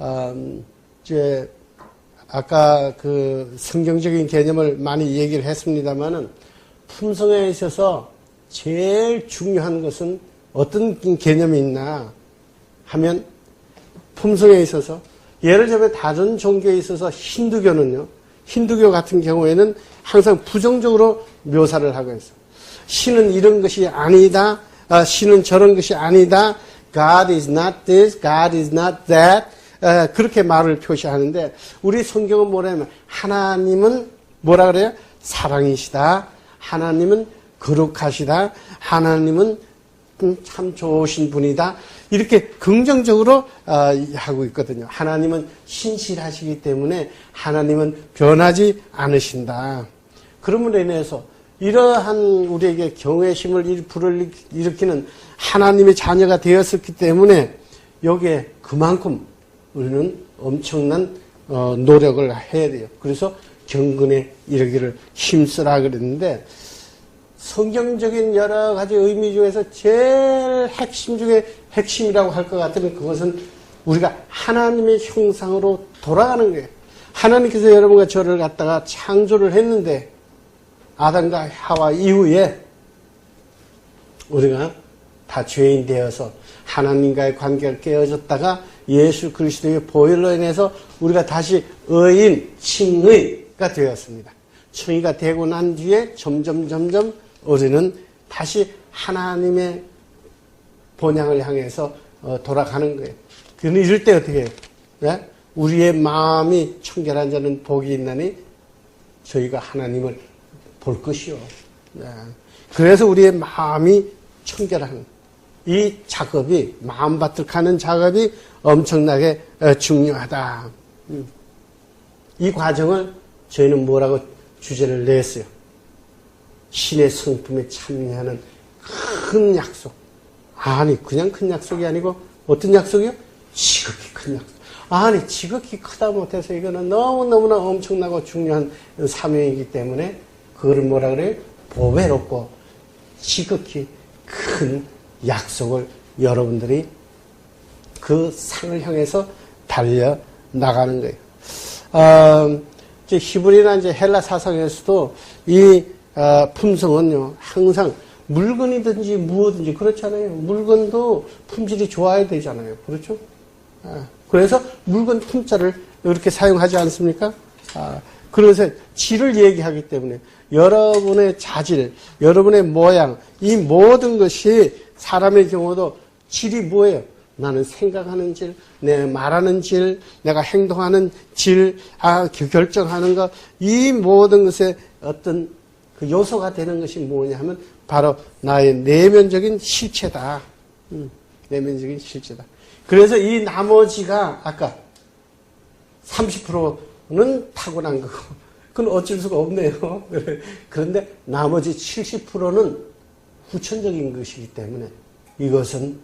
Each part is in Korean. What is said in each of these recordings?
음, 이제 아까 그 성경적인 개념을 많이 얘기를 했습니다만은 품성에 있어서 제일 중요한 것은 어떤 개념이 있나 하면 품성에 있어서 예를 들면 다른 종교에 있어서 힌두교는요. 힌두교 같은 경우에는 항상 부정적으로 묘사를 하고 있어요. 신은 이런 것이 아니다. 아, 신은 저런 것이 아니다. God is not this. God is not that. 아, 그렇게 말을 표시하는데 우리 성경은 뭐냐면 하나님은 뭐라 그래요? 사랑이시다. 하나님은 거룩하시다. 하나님은 음, 참 좋으신 분이다. 이렇게 긍정적으로 어, 하고 있거든요. 하나님은 신실하시기 때문에 하나님은 변하지 않으신다. 그러므로 인해서 이러한 우리에게 경외심을 불러일으키는 하나님의 자녀가 되었었기 때문에 여기에 그만큼 우리는 엄청난 어, 노력을 해야 돼요. 그래서 경건에 이르기를 힘쓰라 그랬는데 성경적인 여러 가지 의미 중에서 제일 핵심 중에 핵심이라고 할 것 같으면 그것은 우리가 하나님의 형상으로 돌아가는 거예요. 하나님께서 여러분과 저를 갖다가 창조를 했는데 아담과 하와 이후에 우리가 다 죄인 되어서 하나님과의 관계가 깨어졌다가 예수 그리스도의 보혈로 인해서 우리가 다시 의인, 칭의가 되었습니다. 칭의가 되고 난 뒤에 점점 점점 우리는 다시 하나님의 본향을 향해서 어, 돌아가는 거예요. 그는 이럴 때 어떻게 해요? 네? 우리의 마음이 청결한 자는 복이 있나니 저희가 하나님을 볼 것이요. 네. 그래서 우리의 마음이 청결한 이 작업이 마음밭을 가는 작업이 엄청나게 어, 중요하다. 음. 이 과정을 저희는 뭐라고 주제를 냈어요. 신의 성품에 참여하는 큰 약속. 아니, 그냥 큰 약속이 아니고 어떤 약속이요? 지극히 큰 약속. 아니, 지극히 크다 못해서 이거는 너무너무나 엄청나고 중요한 사명이기 때문에 그거를 뭐라 그래요? 보배롭고 지극히 큰 약속을 여러분들이 그 상을 향해서 달려 나가는 거예요. 어, 히브리나 이제 헬라 사상에서도 이 어, 품성은요 항상 물건이든지 무엇든지 그렇잖아요. 물건도 품질이 좋아야 되잖아요. 그렇죠? 아, 그래서 물건 품자를 이렇게 사용하지 않습니까? 아, 그래서 질을 얘기하기 때문에 여러분의 자질, 여러분의 모양, 이 모든 것이 사람의 경우도 질이 뭐예요? 나는 생각하는 질, 내 말하는 질, 내가 행동하는 질, 아, 결정하는 것, 이 모든 것에 어떤 그 요소가 되는 것이 뭐냐 하면 바로 나의 내면적인 실체다. 음, 내면적인 실체다. 그래서 이 나머지가 아까 30%는 타고난 거고, 그건 어쩔 수가 없네요. 그런데 나머지 70%는 후천적인 것이기 때문에 이것은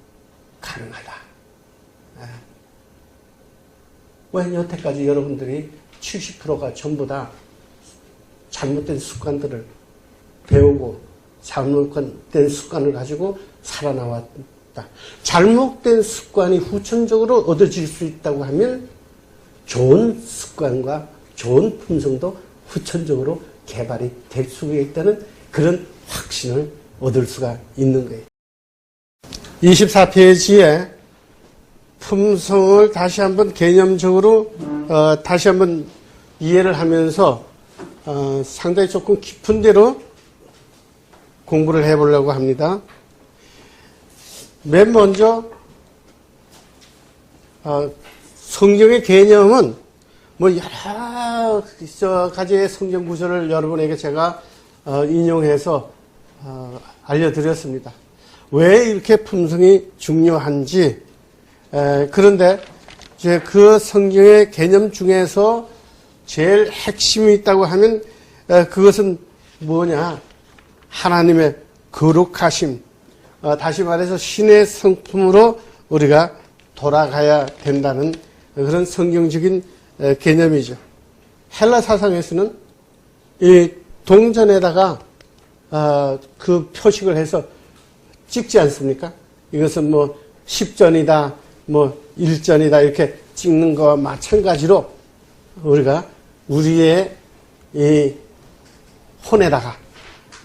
가능하다. 예. 왜 여태까지 여러분들이 70%가 전부 다 잘못된 습관들을 배우고 잘못된 습관을 가지고 살아나왔다. 잘못된 습관이 후천적으로 얻어질 수 있다고 하면 좋은 습관과 좋은 품성도 후천적으로 개발이 될 수 있다는 그런 확신을 얻을 수가 있는 거예요. 24페이지에 품성을 다시 한번 개념적으로 어, 다시 한번 이해를 하면서 어, 상당히 조금 깊은 데로 공부를 해보려고 합니다. 맨 먼저 어, 성경의 개념은 뭐 여러 가지의 성경 구절을 여러분에게 제가 어, 인용해서 어, 알려드렸습니다. 왜 이렇게 품성이 중요한지 에, 그런데 이제 그 성경의 개념 중에서 제일 핵심이 있다고 하면 에, 그것은 뭐냐 하나님의 거룩하심 어, 다시 말해서 신의 성품으로 우리가 돌아가야 된다는 그런 성경적인 에, 개념이죠. 헬라 사상에서는 이 동전에다가 어, 그 표식을 해서 찍지 않습니까? 이것은 뭐 10전이다, 뭐 일전이다 이렇게 찍는 거와 마찬가지로 우리가 우리의 이 혼에다가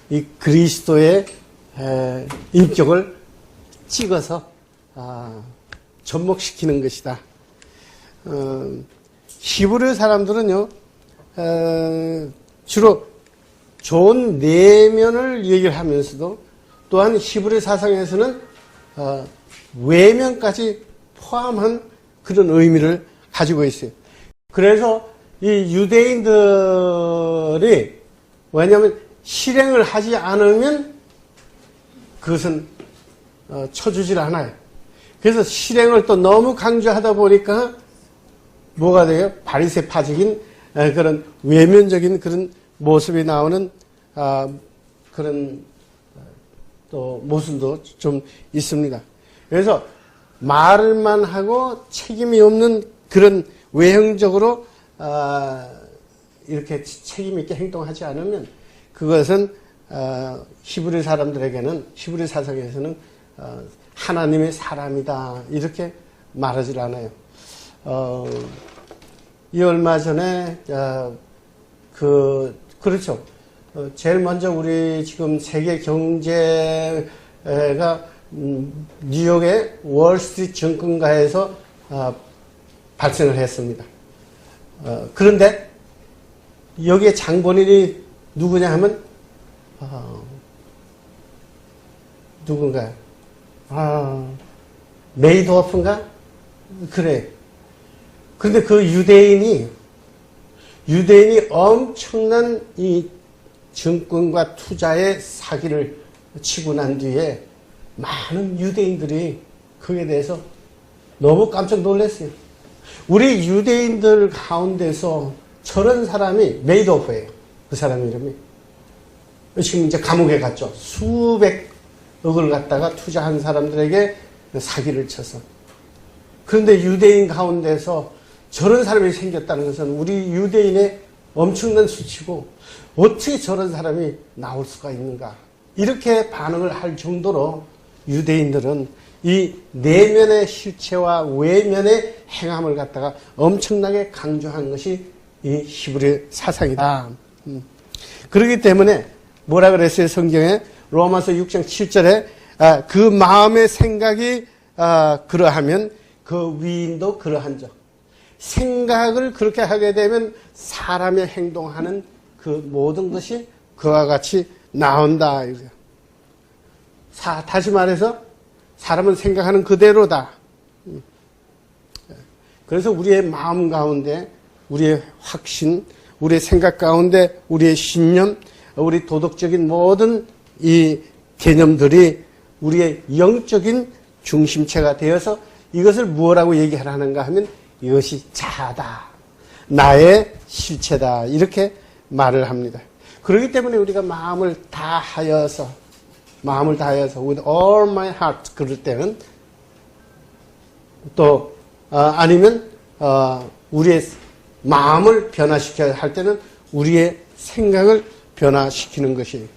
이 그리스도의 에, 인격을 찍어서 아, 접목시키는 것이다. 어, 히브리 사람들은요 어, 주로 좋은 내면을 얘기를 하면서도 또한 히브리 사상에서는 어, 외면까지 포함한 그런 의미를 가지고 있어요. 그래서 이 유대인들이 왜냐하면 실행을 하지 않으면 그것은 어, 쳐주질 않아요. 그래서 실행을 또 너무 강조하다 보니까 뭐가 돼요? 바리새파적인 에, 그런 외면적인 그런 모습이 나오는 아, 그런 어, 또 모습도 좀 있습니다. 그래서 말을만 하고 책임이 없는 그런 외형적으로 아, 이렇게 책임 있게 행동하지 않으면 그것은 어, 히브리 사람들에게는 히브리 사상에서는 어, 하나님의 사람이다 이렇게 말하지 않아요. 어, 이 얼마 전에 어, 그 그렇죠. 어, 제일 먼저 우리 지금 세계 경제가 음, 뉴욕의 월스트리트 증권가에서 어, 발생을 했습니다. 어, 그런데 여기에 장본인이 누구냐 하면 어, 누군가요? 아, 메이드오프인가? 그래. 그런데 그 유대인이 유대인이 엄청난 이 증권과 투자의 사기를 치고 난 뒤에 많은 유대인들이 그에 대해서 너무 깜짝 놀랐어요. 우리 유대인들 가운데서 저런 사람이 메이드오프예요. 그 사람 이름이. 지금 이제 감옥에 갔죠. 수백억을 갖다가 투자한 사람들에게 사기를 쳐서. 그런데 유대인 가운데서 저런 사람이 생겼다는 것은 우리 유대인의 엄청난 수치고 어떻게 저런 사람이 나올 수가 있는가. 이렇게 반응을 할 정도로 유대인들은 이 내면의 실체와 외면의 행함을 갖다가 엄청나게 강조한 것이 이 히브리 사상이다. 음. 그렇기 때문에 뭐라 그랬어요 성경에 로마서 6장 7절에 아, 그 마음의 생각이 아, 그러하면 그 위인도 그러한 적 생각을 그렇게 하게 되면 사람의 행동하는 그 모든 것이 그와 같이 나온다. 사, 다시 말해서 사람은 생각하는 그대로다. 음. 그래서 우리의 마음 가운데 우리의 확신, 우리의 생각 가운데 우리의 신념, 우리 도덕적인 모든 이 개념들이 우리의 영적인 중심체가 되어서 이것을 무엇라고 얘기하라는가 하면 이것이 자아다. 나의 실체다. 이렇게 말을 합니다. 그렇기 때문에 우리가 마음을 다하여서 마음을 다하여서 with all my heart 그럴 때는 또 어, 아니면 어, 우리의 마음을 변화시켜야 할 때는 우리의 생각을 변화시키는 것이